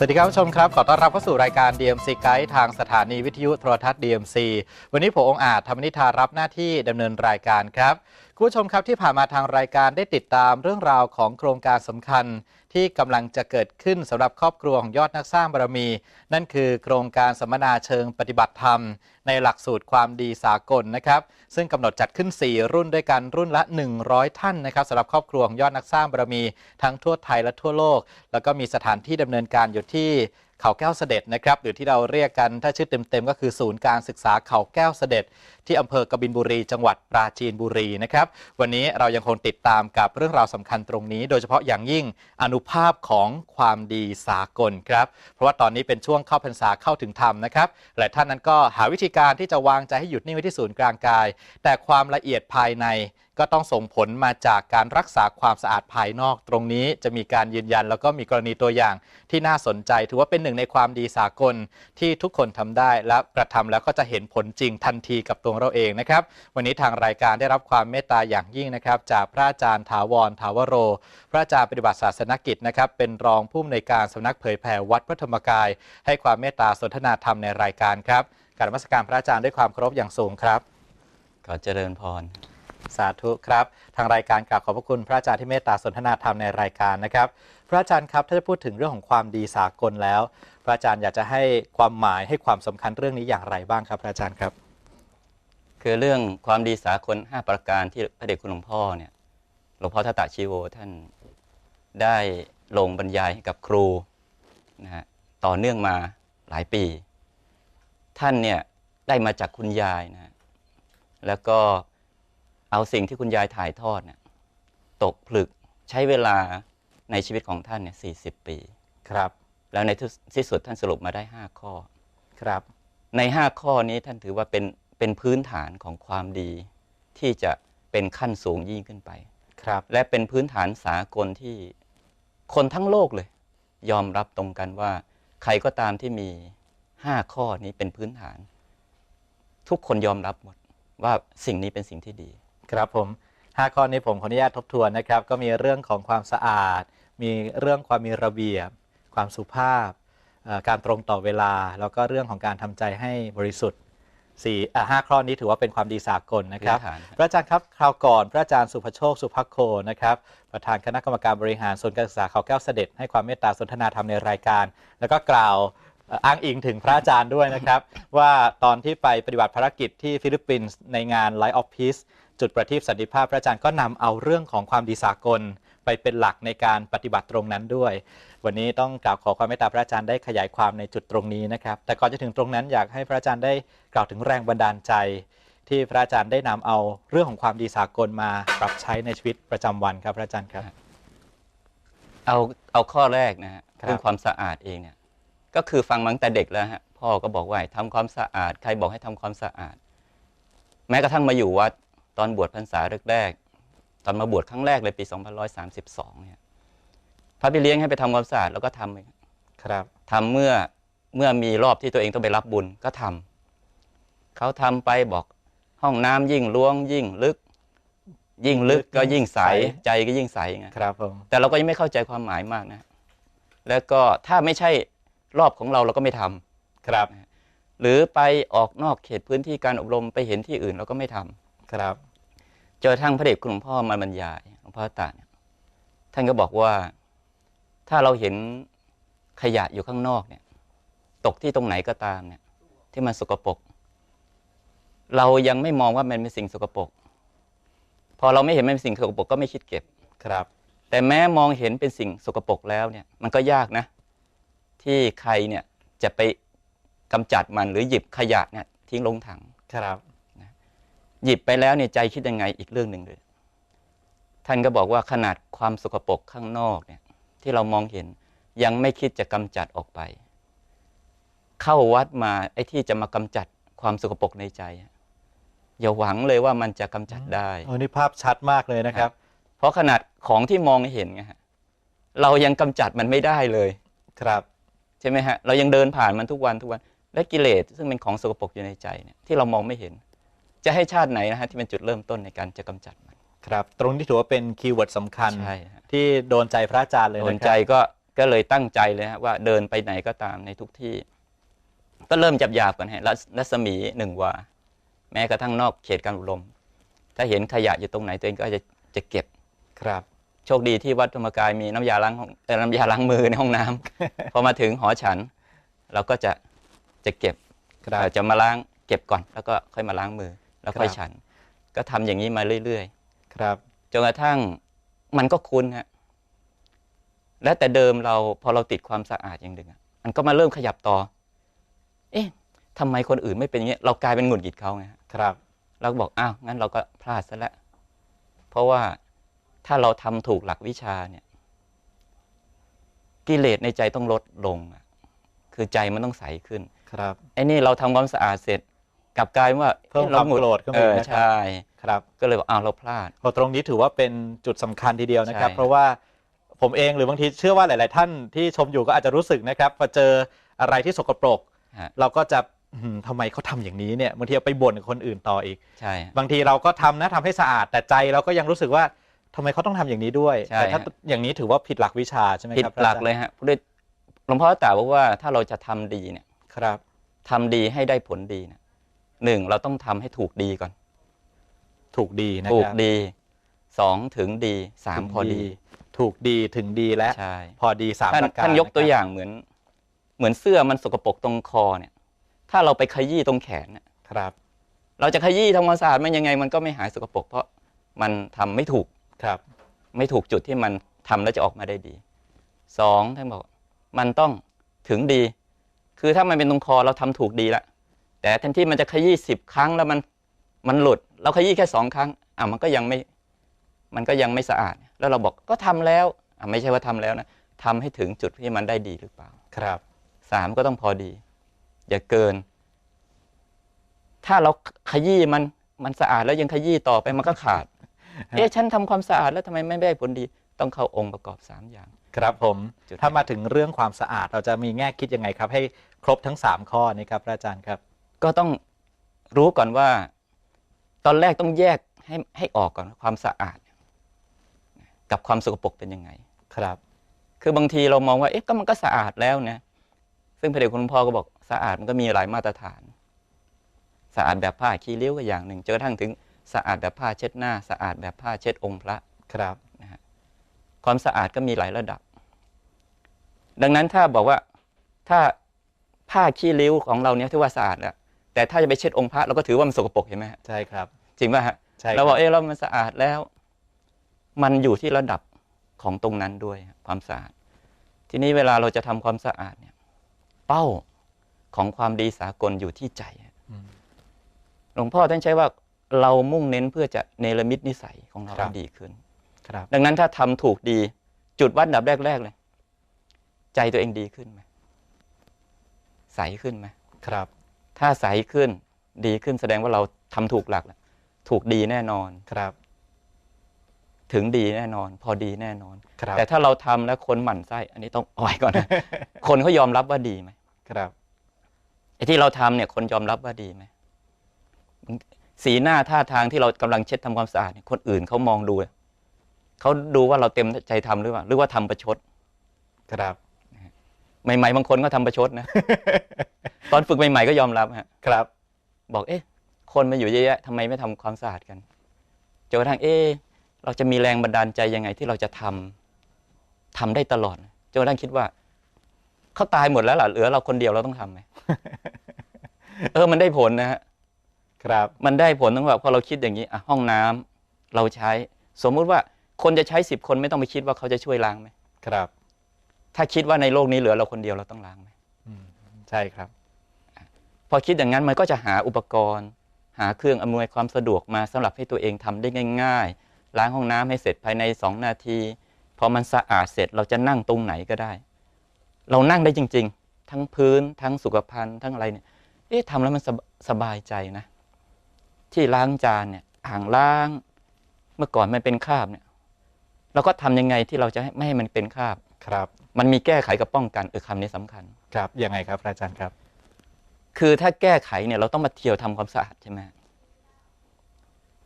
สวัสดีครับผู้ชมครับ ขอต้อนรับเข้าสู่รายการ DMC Guide ทางสถานีวิทยุโทรทัศน์ DMC วันนี้ผมองอาจธรรมนิธารับหน้าที่ดำเนินรายการครับคุณผู้ชมครับที่ผ่านมาทางรายการได้ติดตามเรื่องราวของโครงการสำคัญ ที่กำลังจะเกิดขึ้นสำหรับครอบครัวของยอดนักสร้างบารมี นั่นคือโครงการสัมมนาเชิงปฏิบัติธรรม ในหลักสูตรความดีสากลนะครับ ซึ่งกำหนดจัดขึ้น 4 รุ่นด้วยกันรุ่นละ 100 ท่านนะครับสำหรับครอบครัวของยอดนักสร้างบารมี ทั้งทั่วไทยและทั่วโลก แล้วก็มีสถานที่ดำเนินการอยู่ที่ เขาแก้วเสด็จนะครับหรือที่เราเรียกกันถ้าชื่อเต็มๆก็คือศูนย์การศึกษาเขาแก้วเสด็จ ที่อำเภอกบินบุรี จังหวัดปราจีนบุรีนะครับวันนี้เรายังคงติดตามกับเรื่องราวสำคัญตรงนี้ โดยเฉพาะอย่างยิ่งอนุภาพของความดีสากลครับเพราะว่าตอนนี้เป็นช่วงเข้าพรรษาเข้าถึงธรรมนะครับหลายท่านนั้นก็หาวิธีการที่จะวางใจให้หยุดนิ่งไว้ที่ศูนย์กลางกาย แต่ความละเอียดภายใน ก็ต้องส่งผลมาจากการรักษาความสะอาดภายนอก ตรงนี้จะมีการยืนยัน แล้วก็มีกรณีตัวอย่างที่น่าสนใจ ถือว่าเป็นหนึ่งในความดีสากลที่ทุกคนทำได้ และกระทำแล้วก็จะเห็นผลจริงทันทีกับตัวเราเองนะครับ วันนี้ทางรายการได้รับความเมตตาอย่างยิ่งนะครับ จากพระอาจารย์ถาวรถาวโร พระอาจารย์ปฏิบัติศาสนกิจนะครับเป็นรองผู้อำนวยการสำนักเผยแผ่วัดพระธรรมกาย ให้ความเมตตาสนทนาธรรมในรายการครับการมัสการพระอาจารย์ด้วยความเคารพอย่างสูงครับขอเจริญพร สาธุครับ ทางรายการกราบขอบพระคุณพระอาจารย์ที่เมตตาสนทนาธรรมในรายการนะครับ พระอาจารย์ครับถ้าจะพูดถึงเรื่องของความดีสากลแล้ว พระอาจารย์อยากจะให้ความหมายให้ความสำคัญเรื่องนี้อย่างไรบ้างครับ พระอาจารย์ครับ คือเรื่องความดีสากล5ประการที่พระเดชคุณหลวงพ่อเนี่ยหลวงพ่อทัตตะชีโวท่านได้ลงบรรยายให้กับครูนะฮะต่อเนื่องมาหลายปี ท่านเนี่ยได้มาจากคุณยายนะฮะแล้วก็ เอาสิ่งที่คุณยายถ่ายทอดเนี่ยตกผลึกใช้เวลาในชีวิตของท่านเนี่ยสีปี ครับ แล้วในที่สุดท่านสรุปมาได้5ข้อ ครับ ใน5ข้อนี้ท่านถือว่าเป็นเป็นพื้นฐานของความดี ที่จะเป็นขั้นสูงยิ่งขึ้นไป ครับ และเป็นพื้นฐานสากลที่คนทั้งโลกเลย ยอมรับตรงกันว่า ใครก็ตามที่มี5ข้อนี้เป็นพื้นฐาน ทุกคนยอมรับหมดว่าสิ่งนี้เป็นสิ่งที่ดี ครับผมห้าข้อนี้ผมขออนุญาตทบทวนนะครับ ก็มีเรื่องของความสะอาด มีเรื่องความมีระเบียบ ความสุภาพเอ่อการตรงต่อเวลา แล้วก็เรื่องของการทำใจให้บริสุทธิ์สี่อะห้าข้อนี้ถือว่าเป็นความดีสากลนะครับพื้นฐานพระอาจารย์ครับคราวก่อน พระอาจารย์สุภโชคสุภักโคนะครับประธานคณะกรรมการบริหารส่วนย์การศึกษาเขาแก้วเสด็จให้ความเมตตาสนทนาธรรมในรายการ แล้วก็กล่าวเอ่ออ้างอิงถึงพระอาจารย์ด้วยนะครับ ว่าตอนที่ไปปฏิบัติภารกิจที่ฟิลิปปินส์ในงาน Light of Peace จุดประทีปสันติภาพพระอาจารย์ก็นำเอาเรื่องของความดีสากลไปเป็นหลักในการปฏิบัติตรงนั้นด้วย วันนี้ต้องกล่าวขอความเมตตาพระอาจารย์ได้ขยายความในจุดตรงนี้นะครับ แต่ก่อนจะถึงตรงนั้นอยากให้พระอาจารย์ได้กล่าวถึงแรงบันดาลใจ ที่พระอาจารย์ได้นำเอาเรื่องของความดีสากลมาปรับใช้ในชีวิตประจำวันครับพระอาจารย์ครับ เอาเอาข้อแรกนะฮะครับเรื่องความสะอาดเองเนี่ยก็คือฟังมาตั้งแต่เด็กแล้วฮะพ่อก็บอกว่าให้ทำความสะอาด ใครบอกให้ทำความสะอาด แม้กระทั่งมาอยู่วัด ตอนบวชพรรษาแรกๆตอนมาบวชครั้งแรกเลยปี2532เนี่ยพระพี่เลี้ยงให้ไปทำความสะอาดแล้วก็ทำเองครับทำเมื่อเมื่อมีรอบที่ตัวเองต้องไปรับบุญก็ทำเขาทำไปบอกห้องน้ำยิ่งล้วงยิ่งลึก ยิ่งลึกก็ยิ่งใสใจก็ยิ่งใสไงครับผมแต่เราก็ยังไม่เข้าใจความหมายมากนะ แล้วก็ถ้าไม่ใช่รอบของเราเราก็ไม่ทำครับ หรือไปออกนอกเขตพื้นที่การอบรมไปเห็นที่อื่นเราก็ไม่ทำครับเจอทั้งพระเดชคุณหลวงพ่อมาบรรยายหลวงพ่อตาเนี่ยท่านก็บอกว่าถ้าเราเห็นขยะอยู่ข้างนอกเนี่ย ตกที่ตรงไหนก็ตามเนี่ย ที่มันสกปรกเรายังไม่มองว่ามันเป็นสิ่งสกปรกพอเราไม่เห็นมันเป็นสิ่งสกปรกก็ไม่คิดเก็บครับ แต่แม้มองเห็นเป็นสิ่งสกปรกแล้วเนี่ย มันก็ยากนะ ที่ใครเนี่ยจะไปกำจัดมันหรือหยิบขยะเนี่ยทิ้งลงถังครับ หยิบไปแล้วเนี่ยใจคิดยังไงอีกเรื่องหนึ่งเลย ท่านก็บอกว่าขนาดความสกปรกข้างนอกเนี่ยที่เรามองเห็นยังไม่คิดจะกำจัดออกไป เข้าวัดมาไอ้ที่จะมากำจัดความสกปรกในใจอะอย่าหวังเลยว่ามันจะกำจัดได้โอ้นี่ภาพชัดมากเลยนะครับ เพราะขนาดของที่มองเห็นไงฮะเรายังกำจัดมันไม่ได้เลย ครับใช่ไหมฮะเรายังเดินผ่านมันทุกวันทุกวันและกิเลสซึ่งเป็นของสกปรกอยู่ในใจเนี่ยที่เรามองไม่เห็น จะให้ชาติไหนนะฮะที่เป็นจุดเริ่มต้นในการจะกำจัดมันครับ ตรงนี้ถือว่าเป็นคีย์เวิร์ดสำคัญ ใช่ฮะที่โดนใจพระอาจารย์เลยโดนนะคใจรับก็ก็เลยตั้งใจเลยฮะว่าเดินไปไหนก็ตามในทุกที่ ก็เริ่มจับหยาบๆก่อนฮะรัศรัศมีหนึ่งวา แม้กระทั่งนอกเขตการอบรมถ้าเห็นขยะอยู่ตรงไหนตัวเองก็จะจะเก็บ ครับ โชคดีที่วัดธรรมกายมีน้ำยาล้างห้องเอ่อน้ำยาล้างมือในห้องน้ำ พอมาถึงหอฉัน เราก็จะจะเก็บครับเอ่อจะมาล้างเก็บก่อน แล้วก็ค่อยมาล้างมือ แล้วค่อยครับฉัน ก็ทำอย่างนี้มาเรื่อยครับๆจนกระทั่งมันก็คุ้นฮะและแต่เดิมเราพอเราติดความสะอาดอย่างหนึ่งอะมันก็มาเริ่มขยับต่อ เอ๊ะทำไมคนอื่นไม่เป็นอย่างเงี้ยเรากลายเป็นหงุดหงิดเขาไงฮะครับเราก็บอกอ้าวงั้นเราก็พลาดซะแล้วเพราะว่าถ้าเราทำถูกหลักวิชาเนี่ย กิเลสในใจต้องลดลงอะคือใจมันต้องใสขึ้น ครับไอ้นี่เราทำความสะอาดเสร็จ กลับกลายว่าเพิ่มอ๊ะความหงุดโกรธขึ้นเอมาอีอกนะครับใช่ครับก็เลยบอกอ้าวเราพลาดโอ้ตรงนี้ถือว่าเป็นจุดสำคัญทีเดียวนะครับใช่เพราะว่าผมเองหรือบางทีเชื่อว่าหลาย ๆ ท่านที่ชมอยู่ก็อาจจะรู้สึกนะครับพอเจออะไรที่สกปรกฮะเราก็จะอื้อหือทำไมเขาทำอย่างนี้เนี่ยบางทีเอาไปบ่นกับคนอื่นต่ออีกใช่บางทีเราก็ทำนะทำให้สะอาดแต่ใจเราก็ยังรู้สึกว่าทำไมเขาต้องทำอย่างนี้ด้วยใช่แต่ถ้าฮะอย่างนี้ถือว่าผิดหลักวิชาใช่ไหมผิดครับหลักอาจารเลยฮะพุทธหลวงพ่อตรัสบอกว่าถ้าเราจะทำดีเนี่ยครับทำดีให้ได้ผลดีเนี่ย หนึ่งเราต้องทำให้ถูกดีก่อน ถูกดีนะถูคกรับดีสองถึงดีสามถึงพอดี ถูกดีถึงดีและใช่พอดีสามท่านประการท่านยกตัวะครับอย่างเหมือน เหมือนเสื้อมันสกปรกตรงคอเนี่ย ถ้าเราไปขยี้ตรงแขนเนี่ยครับ เราจะขยี้ทำความสะอาดมันยังไงมันก็ไม่หายสกปรกเพราะมันทำไม่ถูกครับ ไม่ถูกจุดที่มันทำแล้วจะออกมาได้ดีสองท่านบอก มันต้องถึงดี คือถ้ามันเป็นตรงคอเราทำถูกดีแล้ว แต่แทนที่มันจะขยี้สิบครั้งแล้วมันมันหลุด เราขยี้แค่สองครั้งอะมันก็ยังไม่มันก็ยังไม่สะอาด แล้วเราบอกก็ทำแล้วอะไม่ใช่ว่าทำแล้วนะทำให้ถึงจุดที่มันได้ดีหรือเปล่า ครับสามก็ต้องพอดี อย่าเกิน ถ้าเราขยี้มันมันสะอาดแล้วยังขยี้ต่อไปมันก็ขาด เอ๊ะฉันทำความสะอาดแล้วทำไมไม่ได้ผลดี ต้องเข้าองค์ประกอบสามอย่าง ครับผมจุดถ้ามาถึงเรื่องความสะอาดเราจะมีแง่คิดยังไงครับ ให้ครบทั้ง 3 ข้อนี้ครับพระอาจารย์ครับ ก็ต้องรู้ก่อนว่า ตอนแรกต้องแยกให้ให้ออกก่อนความสะอาด กับความสกปรกเป็นยังไง ครับ คือบางทีเรามองว่าเอ๊ะก็มันก็สะอาดแล้วนะซึ่งพระเดชคุณพ่อก็บอกสะอาดมันก็มีหลายมาตรฐาน สะอาดแบบผ้าขี้ริ้วก็อย่างหนึ่งจนกระทั่งถึงสะอาดแบบผ้าเช็ดหน้า สะอาดแบบผ้าเช็ดองค์พระครับนะฮะความสะอาดก็มีหลายระดับ ดังนั้นถ้าบอกว่าถ้าผ้าขี้ริ้วของเราเนี่ยถือว่าสะอาดแล้ว แต่ถ้าจะไปเช็ดองค์พระเราก็ถือว่ามันสกปรกเห็นไหมฮะใช่ครับ จริงป่ะฮะใช่คเรารับบอกเอ๊ะเรามันสะอาดแล้ว มันอยู่ที่ระดับของตรงนั้นด้วยฮะความสะอาด ทีนี้เวลาเราจะทำความสะอาดเนี่ย เป้าของความดีสากลอยู่ที่ใจฮะอืม หลวงพ่อท่านใช้ว่าเรามุ่งเน้นเพื่อจะเนรมิตนิสัยของเราครับให้ดีขึ้น ครับ ดังนั้นถ้าทำถูกดี จุดวัดอันดับแรก ๆ เลย ใจตัวเองดีขึ้นไหมใสขึ้นไหมครับ ถ้าใสขึ้นดีขึ้นแสดงว่าเราทำถูกหลักแล้วถูกดีแน่นอนครับ ถึงดีแน่นอน พอดีแน่นอนครับแต่ถ้าเราทำแล้วคนหมั่นไส้อันนี้ต้องเอาไว้ก่อนนะคนเขายอมรับว่าดีไหมครับไอ้ที่เราทำเนี่ย คนยอมรับว่าดีไหมสีหน้าท่าทางที่เรากำลังเช็ดทำความสะอาดเนี่ยคนอื่นเขามองดูเขาดูว่าเราเต็มใจทำหรือเปล่าหรือว่าทำประชด ครับ ใหม่ๆบางคนก็ทำประชดนะ ตอนฝึกใหม่ๆก็ยอมรับฮะครับ บอกเอ๊ะ คนมาอยู่เยอะแยะทำไมไม่ทำความสะอาดกันจนกระทั่งเอ๊ะเราจะมีแรงบันดาลใจยังไงที่เราจะทำทำได้ตลอดจนกระทั่งคิดว่าเขาตายหมดแล้วล่ะเหลือเราคนเดียวเราต้องทำไหมเออมันได้ผลนะฮะครับ มันได้ผลตั้งแบบพอเราคิดอย่างนี้อะห้องน้ำเราใช้ สมมุติว่าคนจะใช้สิบคนไม่ต้องไปคิดว่าเขาจะช่วยล้างไหมครับ ถ้าคิดว่าในโลกนี้เหลือเราคนเดียวเราต้องล้างไหมอืมใช่ครับ พอคิดอย่างนั้นมันก็จะหาอุปกรณ์ หาเครื่องอำนวยความสะดวกมาสำหรับให้ตัวเองทำได้ง่าย ๆ ล้างห้องน้ำให้เสร็จภายในสองนาที พอมันสะอาดเสร็จเราจะนั่งตรงไหนก็ได้ เรานั่งได้จริง ๆ ทั้งพื้นทั้งสุขภัณฑ์ทั้งอะไรเนี่ยเอ๊ะทำแล้วมันสบสบายใจนะ ที่ล้างจานเนี่ยอ่างล้าง เมื่อก่อนมันเป็นคราบเนี่ย เราก็ทำยังไงที่เราจะให้ไม่ให้มันเป็นคราบ ครับ มันมีแก้ไขกับป้องกันเออคำนี้สำคัญ ครับยังไงครับพระอาจารย์ครับ คือถ้าแก้ไขเนี่ยเราต้องมาเที่ยวทำความสะอาดใช่ไหม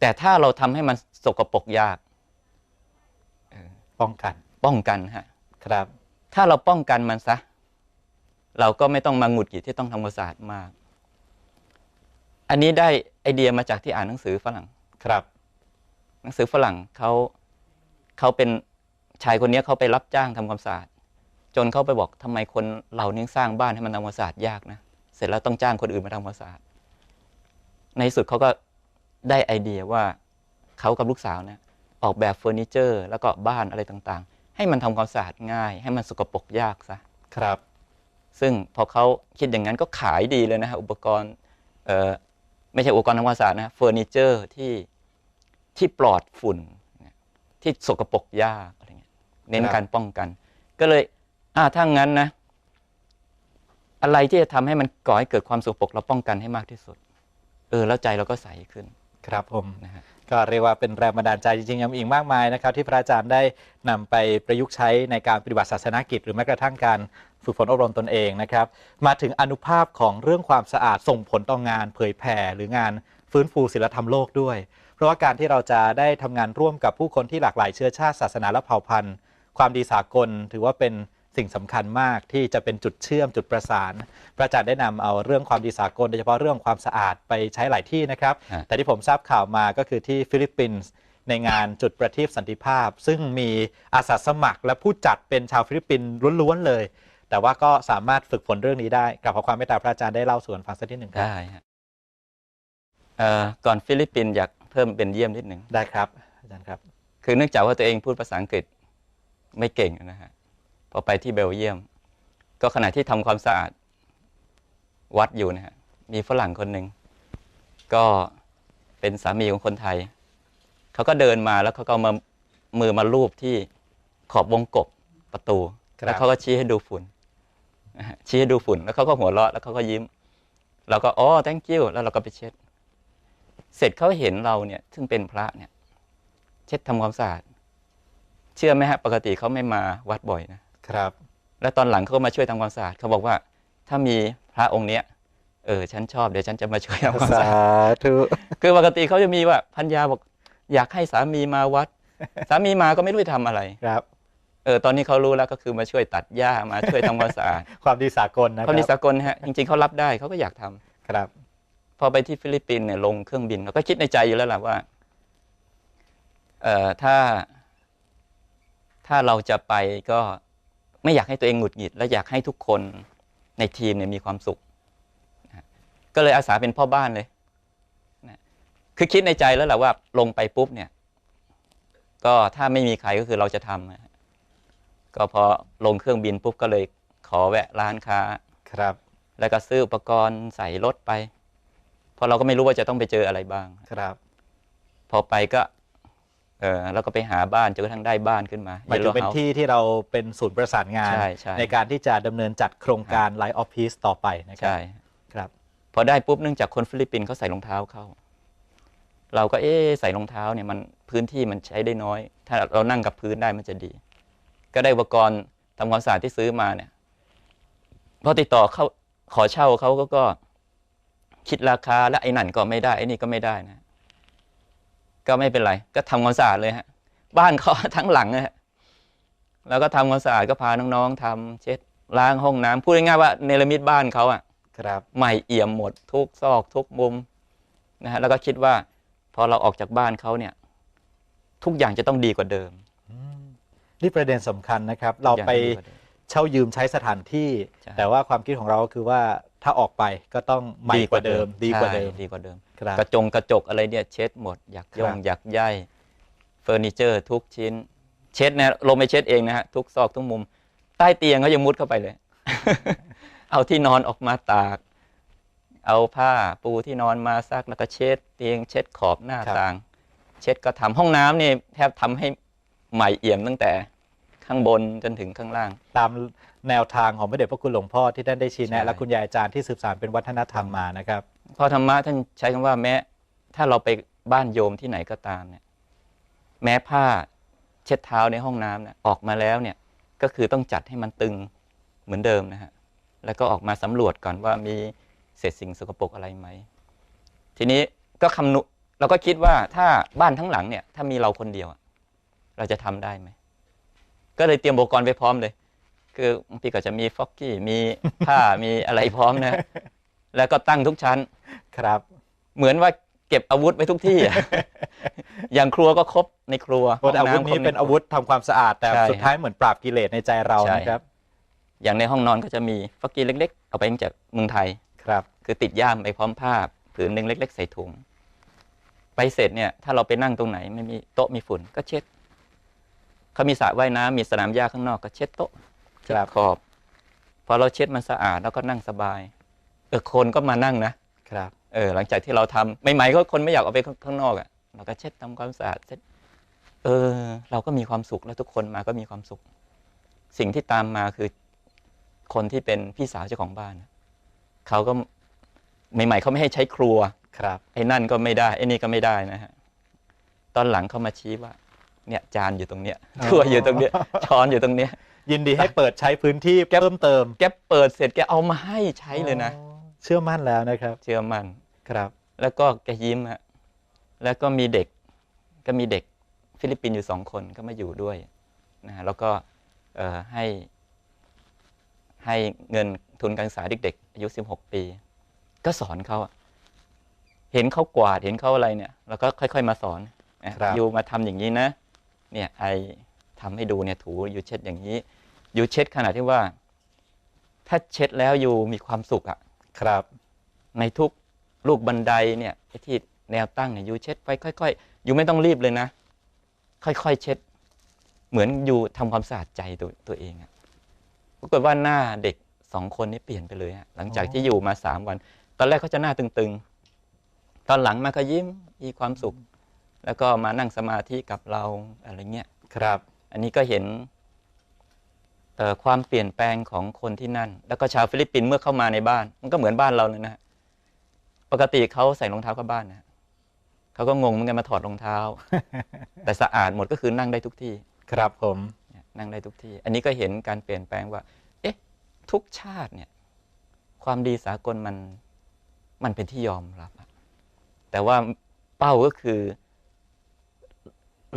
แต่ถ้าเราทำให้มันสกปรกยากป้องกัน ป้องกันฮะครับ ถ้าเราป้องกันมันซะ เราก็ไม่ต้องมาหงุดหงิดที่ต้องทำความสะอาดมาก อันนี้ได้ไอเดียมาจากที่อ่านหนังสือฝรั่ง ครับ หนังสือฝรั่งเขาเขาเป็น ชายคนนี้เขาไปรับจ้างทำความสะอาดจนเขาไปบอกทำไมคนเราเนี่ยสร้างบ้านให้มันทำความสะอาดยากนะเสร็จแล้วต้องจ้างคนอื่นมาทำความสะอาดในที่สุดเขาก็ได้ไอเดียว่าเขากับลูกสาวเนี่ยออกแบบเฟอร์นิเจอร์ แล้วก็บ้านอะไรต่างๆ ให้มันทำความสะอาดง่าย ให้มันสกปรกยากซะครับ ซึ่งพอเขาคิดอย่างนั้นก็ขายดีเลยนะฮะอุปกรณ์เอ่อไม่ใช่อุปกรณ์ทำความสะอาดนะเฟอร์นิเจอร์ที่ที่ปลอดฝุ่นเนี่ยที่สกปรกยากอะไร เงี้ยเน้นครับการป้องกัน ก็เลย อ่าถ้างั้นนะ อะไรที่จะทำให้มันก่อให้เกิดความสกปรกเราป้องกันให้มากที่สุด เออ แล้วใจเราก็ใสขึ้น ครับผมนะฮะก็เรียกว่าเป็นแรงบันดาลใจจริงๆยังมีอีกมากมายนะครับ ที่พระอาจารย์ได้นำไปประยุกต์ใช้ในการปฏิบัติศาสนกิจ หรือแม้กระทั่งการฝึกฝนอบรมตนเองนะครับ มาถึงอนุภาพของเรื่องความสะอาดส่งผลต่องานเผยแผ่หรืองานฟื้นฟูศิลธรรมโลกด้วย เพราะว่าการที่เราจะได้ทำงานร่วมกับผู้คนที่หลากหลายเชื้อชาติศาสนาและเผ่าพันธุ์ ความดีสากลถือว่าเป็นสิ่งสำคัญมากที่จะเป็นจุดเชื่อมจุดประสาน พระอาจารย์ได้นำเอาเรื่องความดีสากลโดยเฉพาะเรื่องความสะอาดไปใช้หลายที่นะครับฮะแต่ที่ผมทราบข่าวมาก็คือที่ฟิลิปปินส์ในงานจุดประทีปสันติภาพ ซึ่งมีอาสาสมัครและผู้จัดเป็นชาวฟิลิปปินส์ล้วนๆเลย แต่ว่าก็สามารถฝึกฝนเรื่องนี้ได้กลับขอความเมตตาพระอาจารย์ได้เล่าส่วนฟังสักนิดหนึ่งครับได้ฮะเอ่อก่อนฟิลิปปินส์อยากเพิ่มเป็นเยี่ยมนิดหนึ่งได้ครับอาจารย์ครับ คือเนื่องจากว่าตัวเองพูดภาษาอังกฤษ ไม่เก่งนะฮะพอไปที่เบลเยียม ก็ขณะที่ทำความสะอาดวัดอยู่นะฮะมีฝรั่งคนหนึ่งก็เป็นสามีของคนไทย เขาก็เดินมาแล้วเขาก็เอามามือมาลูบที่ขอบวงกบประตูครับแล้วเขาก็ชี้ให้ดูฝุ่นนะฮะชี้ให้ดูฝุ่นแล้วเขาก็หัวเราะแล้วเขาก็ยิ้มเราก็อ๋อ thank you แล้วเราก็ไปเช็ด เสร็จเขาเห็นเราเนี่ย ซึ่งเป็นพระเนี่ย เช็ดทำความสะอาดเชื่อไหมฮะปกติเขาไม่มาวัดบ่อยนะครับ แล้วตอนหลังเขาก็มาช่วยทำความสะอาดเขาบอกว่า ถ้ามีพระองค์เนี้ยเออฉันชอบเดี๋ยวฉันจะมาช่วยทำความสะสาอาดธุคือปกติเขาจะมีว่าพัญญาบอกอยากให้สามีมาวัด สามีมาก็ไม่รู้จะทำอะไร ครับ เออตอนนี้เขารู้แล้วก็คือมาช่วยตัดหญ้ามาช่วยทำความสะอาดความดีสากลนะคเขารัดีสากลฮะจริงๆเขารับได้เขาก็อยากทำ ครับ พอไปที่ฟิลิปปินส์เนี่ยลงเครื่องบินเราก็คิดในใจอยู่แล้วล่ะว่าเอ่อถ้า ถ้าเราจะไปก็ไม่อยากให้ตัวเองหงุดหงิด และอยากให้ทุกคนในทีมเนี่ยมีความสุขนะฮะก็เลยอาสาเป็นพ่อบ้านเลยนะคือคิดในใจแล้วแหละว่าลงไปปุ๊บเนี่ย ก็ถ้าไม่มีใครก็คือเราจะทำนะฮะก็พอลงเครื่องบินปุ๊บก็เลยขอแวะร้านค้าครับ แล้วก็ซื้ออุปกรณ์ใส่รถไปเพราะเราก็ไม่รู้ว่าจะต้องไปเจออะไรบ้างครับ พอไปก็ เออแล้วก็ไปหาบ้านจนกระทั่งได้บ้านขึ้นมาหมายถึงเป็น Yellow House ที่ที่เราเป็นศูนย์ประสานงาน ใช่ใช่การที่จะดำเนินจัดโครงการ Light of Peace ต่อไปนะครัใช่ครับ พอได้ปุ๊บเนื่องจากคนฟิลิปปินส์เขาใส่รองเท้าเข้า เราก็เอ๊ะใส่รองเท้าเนี่ยมันพื้นที่มันใช้ได้น้อย ถ้าเรานั่งกับพื้นได้มันจะดี ก็ได้อุปกรณ์ทำความสะอาดที่ซื้อมาเนี่ยพอติดต่อเขาขอเช่าเขาก็ก็ คิดราคาและไอ้นั่นก็ไม่ได้ไอ้นี่ก็ไม่ได้นะ ก็ไม่เป็นไร ก็ทำความสะอาดเลยฮะ บ้านเขาทั้งหลังนะฮะแล้วก็ทำความสะอาดก็พาน้องๆทำเช็ดล้างห้องน้ำพูดง่ายๆว่าเนรมิตบ้านเขาอะครับ ใหม่เอี่ยมหมดทุกซอกทุกมุมนะฮะแล้วก็คิดว่าพอเราออกจากบ้านเขาเนี่ย ทุกอย่างจะต้องดีกว่าเดิมอืมนี่ประเด็นสำคัญนะครับ เราทุกอย่งไปจะดีกว่าเดิมเช่ายืมใช้สถานที่ใช่แต่ว่าความคิดของเราก็คือว่า ถ้าออกไปก็ต้องใหม่กว่าเดิม ดีกว่าเดิมใช่ดีกว่าเดิมครับกระจงกระจกอะไรเนี่ยเช็ดหมดอยากย่อคงรับอยากย่ายเฟอร์นิเจอร์ ทุกชิ้น เช็ดนะลงไปเช็ดเองนะฮะทุกซอกทุกมุม ใต้เตียงเขายังมุดเข้าไปเลย เอาที่นอนออกมาตาก เอาผ้าปูที่นอนมาซักแล้วก็เช็ด เตียงเช็ดขอบหน้าต่าง เช็ดก็ทำห้องน้ำนี่แทบทำให้ใหม่เอี่ยมตั้งแต่ข้างบนจนถึงข้างล่าง ตาม แนวทางของพระเดชพระคุณหลวงพ่อที่ท่านได้ชี้แนะใช่และคุณยายอาจารย์ที่สืบสานเป็นวัฒนธรรมมานะครับพอธรรมะท่านใช้คำว่าแม้ ถ้าเราไปบ้านโยมที่ไหนก็ตามเนี่ยแม้ผ้าเช็ดเท้าในห้องน้ำเนี่ยออกมาแล้วเนี่ยก็คือต้องจัดให้มันตึงเหมือนเดิมนะฮะแล้วก็ออกมาสำรวจก่อนว่ามีเศษสิ่งสกปรกอะไรไหมทีนี้ก็คำนุเราก็คิดว่าถ้าบ้านทั้งหลังเนี่ยถ้ามีเราคนเดียวอะเราจะทำได้ไหมก็เลยเตรียมอุปกรณ์ไปพร้อมเลย คือบางทีก็จะมีฟอกกี้มีผ้ามีอะไรพร้อมนะ แล้วก็ตั้งทุกชั้นครับ เหมือนว่าเก็บอาวุธไว้ทุกที่อะอย่างครัวก็ครบในครัวเพราะอาวุธห้งำนี้ครบใเป็นอาวุธทำความสะอาดแต่ใช่สุดท้ายเหมือนปราบกิเลสในใจเราใช่นะครับ อย่างในห้องนอนก็จะมีฟอกกี้เล็ก ๆ เอาไปมาจากเมืองไทยครับ คือติดย่ามไปพร้อมผ้าผืนหนึ่งเล็ก ๆ ใส่ถุงไปเสร็จเนี่ยถ้าเราไปนั่งตรงไหนไม่มีโต๊ะมีฝุ่นก็เช็ดเขามีสระว่ายน้ำมีสนามหญ้าข้างนอกก็เช็ดโต๊ะ เช็ดขอบ พอเราเช็ดมันสะอาดแล้วก็นั่งสบาย เออคนก็มานั่งนะครับ เออ หลังจากที่เราทำใหม่ๆก็คนไม่อยากออกไปข้างนอกอะ่ะเราก็เช็ดทำความสะอาดเช็ดเออ เราก็มีความสุขแล้วทุกคนมาก็มีความสุข สิ่งที่ตามมาคือ คนที่เป็นพี่สาวเจ้าของบ้านน่ะเขาก็ใหม่ ๆเขาไม่ให้ใช้ครัวครับไอ้นั่นก็ไม่ได้ไอ้นี่ก็ไม่ได้นะฮะตอนหลังเขามาชี้ว่า เนี่ยจานอยู่ตรงเนี้ยอ๋อถ้วยอยู่ตรงเนี้ยช้อนอยู่ตรงเนี้ย ยินดีให้เปิดใช้พื้นที่เพิ่มเติม แกเปิดเสร็จแกเอามาให้ใช้เลยนะอ๋อเชื่อมั่นแล้วนะครับ เชื่อมั่นครับ แล้วก็แกยิ้มฮะแล้วก็มีเด็กก็มีเด็กฟิลิปปินส์อยู่สองคนก็มาอยู่ด้วยนะฮะแล้วก็เอ่อให้ให้เงินทุนการศึกษาเด็กๆอายุสิบหกปี ก็สอนเขาอะเห็นเขากวาดเห็นเขาอะไรเนี่ยแล้วก็ค่อย ๆ มาสอนนะครับอยู่มาทำอย่างนี้นะ เนี่ยไอ ทำให้ดูเนี่ยถูอยู่เช็ดอย่างนี้ อยู่เช็ดขนาดที่ว่า ถ้าเช็ดแล้วอยู่มีความสุขอะครับ ในทุกลูกบันไดเนี่ยไอ้ที่แนวตั้งเนี่ยยูเช็ดไปค่อยๆยูไม่ต้องรีบเลยนะ ค่อยๆเช็ด เหมือนยูทำความสะอาดใจตัวตัวเองอะปรากฏว่าหน้าเด็กสองคนนี้เปลี่ยนไปเลยฮะหลังจากอ๋อที่อยู่มาสามวัน ตอนแรกเขาจะหน้าตึงๆ ตอนหลังมาก็ยิ้มมีความสุข แล้วก็มานั่งสมาธิกับเราอะไรเงี้ยครับ อันนี้ก็เห็นเอ่อความเปลี่ยนแปลงของคนที่นั่น แล้วก็ชาวฟิลิปปินส์เมื่อเข้ามาในบ้าน มันก็เหมือนบ้านเราเลยนะฮะปกติเขาใส่รองเท้าเข้าบ้านนะฮะเขาก็งงเหมือนกันมาถอดรองเท้า แต่สะอาดหมดก็คือนั่งได้ทุกที่ ครับผมเนี่ยนั่งได้ทุกที่ อันนี้ก็เห็นการเปลี่ยนแปลงว่า เอ๊ะ ทุกชาติเนี่ย ความดีสากลมันมันเป็นที่ยอมรับอะแต่ว่าเป้าก็คือ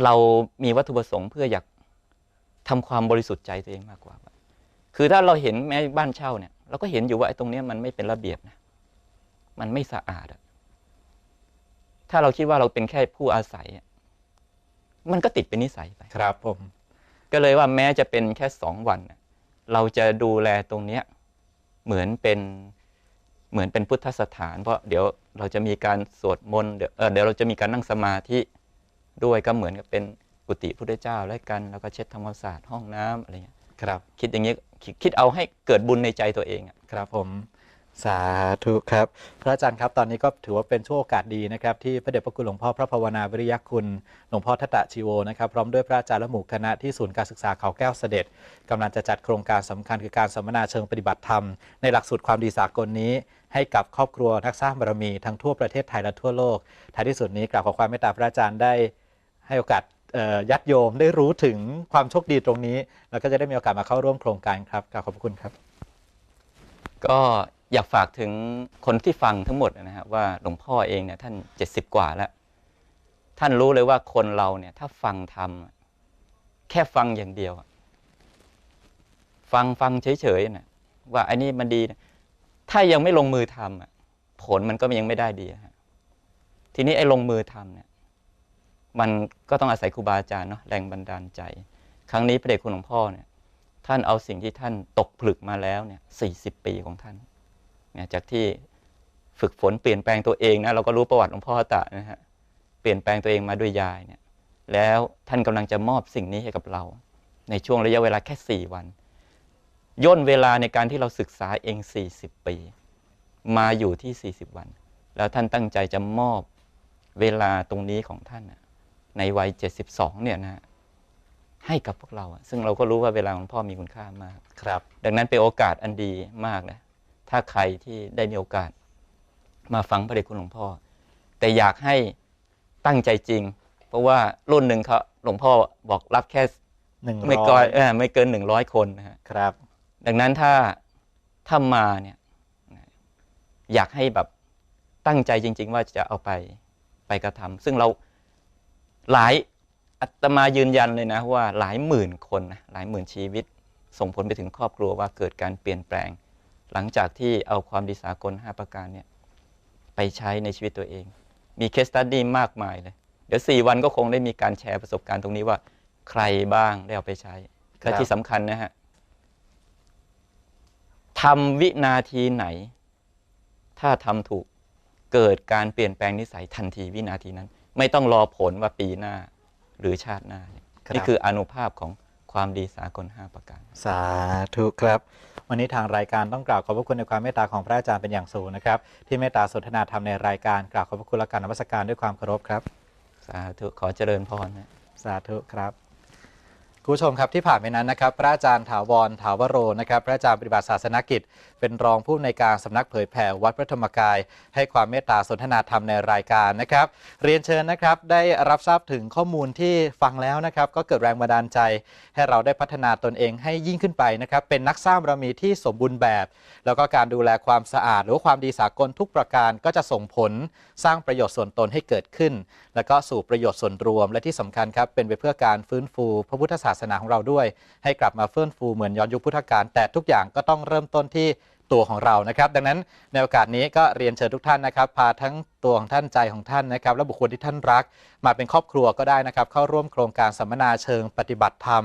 เรามีวัตถุประสงค์เพื่ออยาก ทำความบริสุทธิ์ใจตัวเองมากกว่า คือถ้าเราเห็นแม้บ้านเช่าเนี่ย เราก็เห็นอยู่ว่าไอ้ตรงเนี้ยมันไม่เป็นระเบียบนะ มันไม่สะอาดอะถ้าเราคิดว่าเราเป็นแค่ผู้อาศัยอะมันก็ติดเป็นนิสัยไป ครับผม ก็เลยว่าแม้จะเป็นแค่สองวันน่ะเราจะดูแลตรงเนี้ยเหมือนเป็นเหมือนเป็นพุทธสถาน เพราะเดี๋ยวเราจะมีการสวดมนต์เดี๋ยวเอ่อเดี๋ยวเราจะมีการนั่งสมาธิด้วยก็เหมือนกับเป็น กุฏิพุทธเจ้าแล้วกัน แล้วก็เช็ดทำความสะอาดห้องน้ำอะไรเงี้ยครับ คิดอย่างนี้คิดคิดเอาให้เกิดบุญในใจตัวเองอะครับผม สาธุครับ พระอาจารย์ครับ ตอนนี้ก็ถือว่าเป็นช่วงโอกาสดีนะครับ ที่พระเดชพระคุณหลวงพ่อพระภาวนาวิริยคุณ หลวงพ่อทัตตะชีโวนะครับพร้อมด้วยพระอาจารย์และหมู่คณะที่ศูนย์การศึกษาเขาแก้วเสด็จกำลังจะจัดโครงการสำคัญคือการสัมมนาเชิงปฏิบัติธรรม ในหลักสูตรความดีสากลนี้ ให้กับครอบครัวนักสร้างบารมีทั้งทั่วประเทศไทยและทั่วโลกท้ายที่สุดนี้กราบขอความเมตตาพระอาจารย์ได้ให้โอกาสเอ่อ ยัดโยมได้รู้ถึงความโชคดีตรงนี้ แล้วก็จะได้มีโอกาสมาเข้าร่วมโครงการครับขอบคุณครับ ก็อยากฝากถึงคนที่ฟังทั้งหมดนะฮะว่าหลวงพ่อเองเนี่ยท่านเจ็ดสิบกว่าแล้ว ท่านรู้เลยว่าคนเราเนี่ยถ้าฟังทำแค่ฟังอย่างเดียว ฟังฟังเฉยๆนะว่าอันนี้มันดีนะถ้ายังไม่ลงมือทำผลมันก็ยังไม่ได้ดีฮะทีนี้ไอ้ลงมือทำเนี่ย มันก็ต้องอาศัยครูบาอาจารย์เนาะแรงบันดาลใจ ครั้งนี้พระเดชคุณหลวงพ่อเนี่ยท่านเอาสิ่งที่ท่านตกผลึกมาแล้วเนี่ยสี่สิบปีของท่านเนี่ยจากที่ฝึกฝนเปลี่ยนแปลงตัวเองนะเราก็รู้ประวัติหลวงพ่อตะนะฮะเปลี่ยนแปลงตัวเองมาด้วยยายเนี่ยแล้วท่านกำลังจะมอบสิ่งนี้ให้กับเรา ในช่วงระยะเวลาแค่สี่วัน ย่นเวลาในการที่เราศึกษาเองสี่สิบปี มาอยู่ที่สี่สิบวัน แล้วท่านตั้งใจจะมอบเวลาตรงนี้ของท่านนะ ในวัยเจ็ดสิบสองเนี่ยนะฮะให้กับพวกเราอะซึ่งเราก็รู้ว่าเวลาของพ่อมีคุณค่ามากครับ ดังนั้นเป็นโอกาสอันดีมากนะถ้าใครที่ได้มีโอกาส มาฟังพระเดชคุณหลวงพ่อ แต่อยากให้ตั้งใจจริง เพราะว่ารุ่นหนึ่งเขาหลวงพ่อบอกรับแค่หนึ่งไม่ร้เกิอนยเออไม่เกินหนึ่งร้อยคนนะฮะครับ ดังนั้นถ้าถ้ามาเนี่ยอยากให้แบบตั้งใจจริง ๆ ว่าจะเอาไปไปกระทำซึ่งเรา หลายอาตมายืนยันเลยนะว่าหลายหมื่นคนนะหลายหมื่นชีวิต ส่งผลไปถึงครอบครัวว่าเกิดการเปลี่ยนแปลง หลังจากที่เอาความดีสากล 5 ประการเนี่ยไปใช้ในชีวิตตัวเอง มีเคสตัดดี้มากมายเลย เดี๋ยว 4 วันก็คงได้มีการแชร์ประสบการณ์ตรงนี้ว่าใครบ้างได้เอาไปใช้และที่สำคัญนะฮะทำวินาทีไหน ถ้าทำถูกเกิดการเปลี่ยนแปลงนิสัยทันทีวินาทีนั้น ไม่ต้องรอผลว่าปีหน้าหรือชาติหน้า ครับ นี่คืออนุภาพของความดีสากล 5 ประการ สาธุครับ วันนี้ทางรายการต้องกล่าวขอบพระคุณในความเมตตาของพระอาจารย์เป็นอย่างสูงนะครับ ที่เมตตาสนทนาธรรมในรายการกล่าวขอบพระคุณและการนมัสการด้วยความเคารพครับ สาธุขอเจริญพรนะ สาธุครับ คุณผู้ชมครับที่ผ่านไปนั้นนะครับพระอาจารย์ถาวรถาวโรนะครับพระอาจารย์ปฏิบัติศาสนกิจ เป็นรองผู้ในวยการสำนักเผยแผ่วัดพระธรรมกาย ให้ความเมตตาสนทนาธรรมในรายการนะครับเรียนเชิญนะครับได้รับทราบถึงข้อมูลที่ฟังแล้วนะครับก็เกิดแรงบันดาลใจ ให้เราได้พัฒนาตนเองให้ยิ่งขึ้นไปนะครับเป็นนักสร้างบารมีที่สมบูรณ์แบบ แล้วก็การดูแลความสะอาด หรือความดีสากลทุกประการก็จะส่งผลสร้างประโยชน์ส่วนตนให้เกิดขึ้น แล้วก็สู่ประโยชน์ส่วนรวม และที่สำคัญครับเป็นไปเพื่อการฟื้นฟูพระพุทธศาสสนาของเราด้วย ให้กลับมาเฟื่องฟูเหมือนย้อนยุคพุทธกาลแต่ทุกอย่างก็ต้องเริ่มต้นที่ตัวของเรานะครับ ดังนั้นในโอกาสนี้ก็เรียนเชิญทุกท่านนะครับ พาทั้งตัวของท่านใจของท่านนะครับ และบุคคลที่ท่านรัก มาเป็นครอบครัวก็ได้นะครับ เข้าร่วมโครงการสัมมนาเชิงปฏิบัติธรรม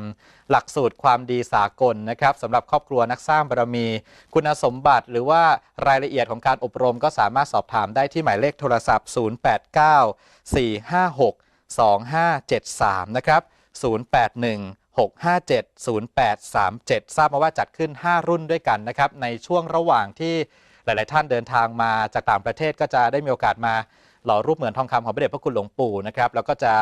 หลักสูตรความดีสากลนะครับสำหรับครอบครัวนักสร้างบารมี คุณสมบัติหรือว่ารายละเอียดของการอบรมก็สามารถสอบถามได้ที่หมายเลขโทรศัพท์ 089 456 2573 นะครับ 081 657 0837 ทราบมาว่าจัดขึ้น 5 รุ่นด้วยกันนะครับ ในช่วงระหว่างที่หลาย ๆ ท่านเดินทางมาจากต่างประเทศก็จะได้มีโอกาสมาหล่อรูปเหมือนทองคำของพระเดชพระคุณหลวงปู่นะครับแล้วก็จะ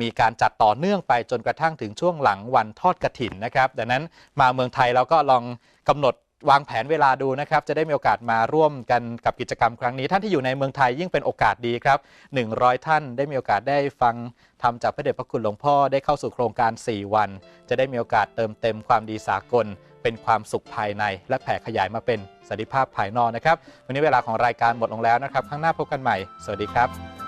มีการจัดต่อเนื่องไปจนกระทั่งถึงช่วงหลังวันทอดกระถินนะครับ ดังนั้นมาเมืองไทยเราก็ลองกำหนด วางแผนเวลาดูนะครับ จะได้มีโอกาสมาร่วมกันกับกิจกรรมครั้งนี้ ท่านที่อยู่ในเมืองไทยยิ่งเป็นโอกาสดีครับ 100 ท่านได้มีโอกาสได้ฟังทำจากพระเดชพระคุณหลวงพ่อได้เข้าสู่โครงการ 4 วัน จะได้มีโอกาสเติมเต็มความดีสากล เป็นความสุขภายใน และแผ่ขยายมาเป็นสันติภาพภายนอกนะครับ วันนี้เวลาของรายการหมดลงแล้วนะครับ ข้างหน้าพบกันใหม่ สวัสดีครับ